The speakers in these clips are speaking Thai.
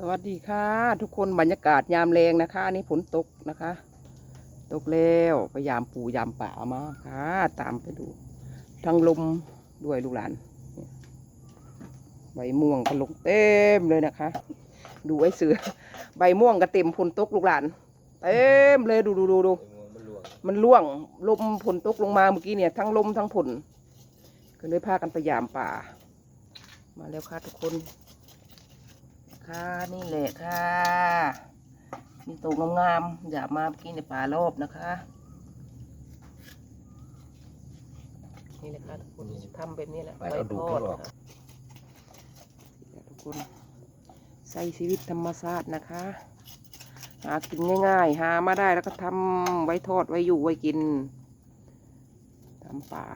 สวัสดีค่ะ ทุกคนบรรยากาศยามแรงนะคะอันนี่ฝนตกนะคะ ตกแล้วพยายามปูยามป่ามาค่ะ ตามไปดูทั้งลมด้วยลูกหลานใบม่วงก็ลงเต็มเลยนะคะ ดูไอ้เสือ ใบม่วงก็เต็มฝนตกลูกหลานเต็มเลยดูดูดูดูมันล่วงลมฝนตกลงมาเมื่อกี้เนี่ย ทั้งลมทั้งฝนก็เลยพากันพยายามป่า มาแล้วค่ะทุกคน ค่ะนี่แหละค่ะ มีตัวงามๆอย่ามาเมื่อกี้ในป่ารอบนะคะนี่แหละค่ะทุกคนทำแบบนี้แหละไปเอาดูทที่อดออกค่ะทุกคนใส่ชีวิตธรรมชาตินะคะ หากินง่ายๆ หามาได้แล้วก็ทำไว้ทอดไว้อยู่ไว้กินทำป่า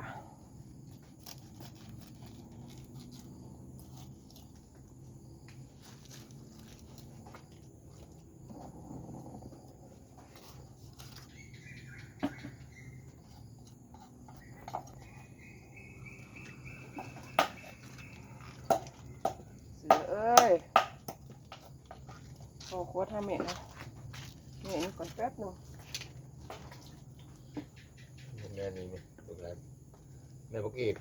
เสือเอ้ย พอโคตรทำเม็ดนะเม็ดนี่ก่อนแป๊บหนึง แม่นี่มั้ยลูกหลานแม่พวกเอก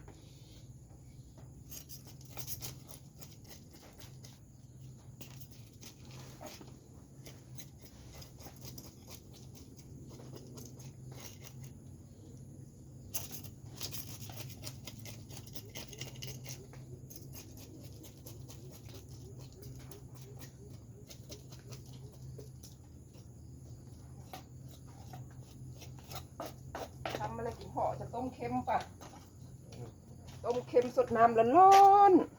ทำอะไรกินห่อจะ ต้มเค็มป่ะต้มเค็มสดน้ำร้อนๆ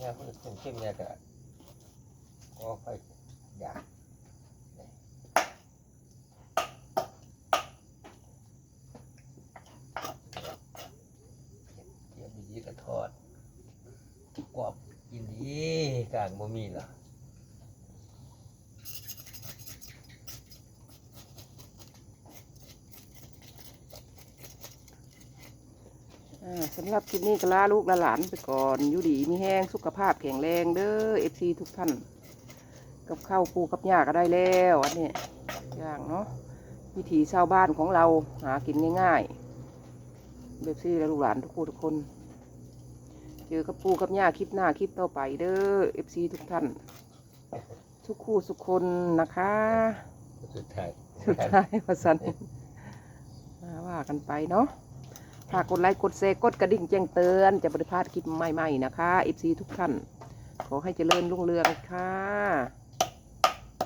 เนี่ยเขาจะเข้มเข้มเนี่ยก็ก็ค่อยอยากเทียวดีๆก็ทอดกรอบกินดีกลางบ่มีเหรอ สำหรับคลิปนี้ก็ลาลูกลาหลานไปก่อนอยู่ดีมีแห้งสุขภาพแข็งแรงเด้อเอฟซีทุกท่าน กับข้าวปูกับยาก็ได้แล้วอันนี้อย่างเนาะวิถีชาวบ้านของเราหากินง่ายๆเบบซี่และลูกหลานทุกคู่ทุกคน เจอกับปูกับยาคลิปหน้าคลิปต่อไปเด้อเอฟซีทุกท่าน ทุกคู่ทุกคนนะคะสุดท้ายสุดท้ายพสันมาว่ากันไปเนาะ ฝากกดไลค์กดแชร์กดกระดิ่งแจ้งเตือน จะบริพลาดคลิปใหม่ๆนะคะ FC ทุกท่าน ขอให้เจริญรุ่งเรืองค่ะ